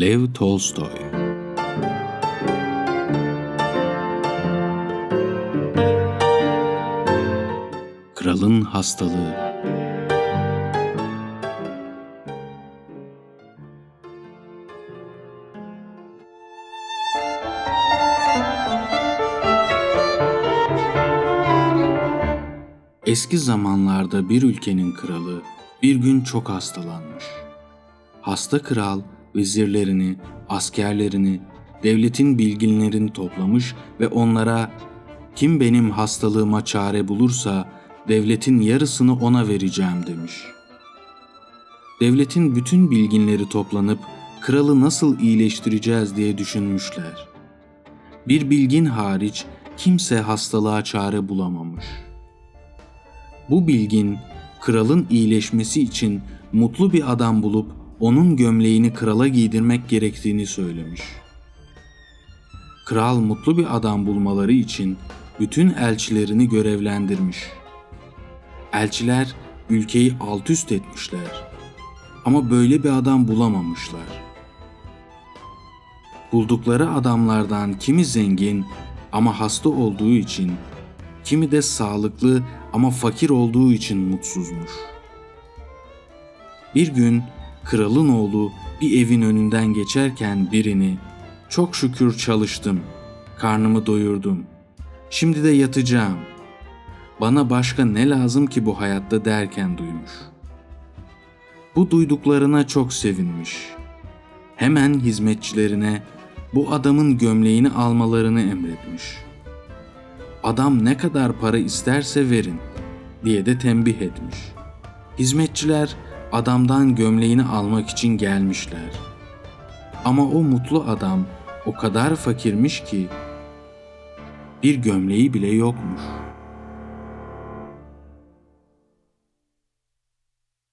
Lev Tolstoy Kralın Hastalığı Eski zamanlarda bir ülkenin kralı bir gün çok hastalanmış. Hasta kral vezirlerini, askerlerini, devletin bilginlerini toplamış ve onlara kim benim hastalığıma çare bulursa devletin yarısını ona vereceğim demiş. Devletin bütün bilginleri toplanıp kralı nasıl iyileştireceğiz diye düşünmüşler. Bir bilgin hariç kimse hastalığa çare bulamamış. Bu bilgin kralın iyileşmesi için mutlu bir adam bulup onun gömleğini krala giydirmek gerektiğini söylemiş. Kral mutlu bir adam bulmaları için bütün elçilerini görevlendirmiş. Elçiler ülkeyi alt üst etmişler. Ama böyle bir adam bulamamışlar. Buldukları adamlardan kimi zengin ama hasta olduğu için, kimi de sağlıklı ama fakir olduğu için mutsuzmuş. Bir gün kralın oğlu bir evin önünden geçerken birini "Çok şükür çalıştım. Karnımı doyurdum. Şimdi de yatacağım. Bana başka ne lazım ki bu hayatta?" derken duymuş. Bu duyduklarına çok sevinmiş. Hemen hizmetçilerine bu adamın gömleğini almalarını emretmiş. Adam ne kadar para isterse verin diye de tembih etmiş. Hizmetçiler adamdan gömleğini almak için gelmişler. Ama o mutlu adam o kadar fakirmiş ki bir gömleği bile yokmuş.''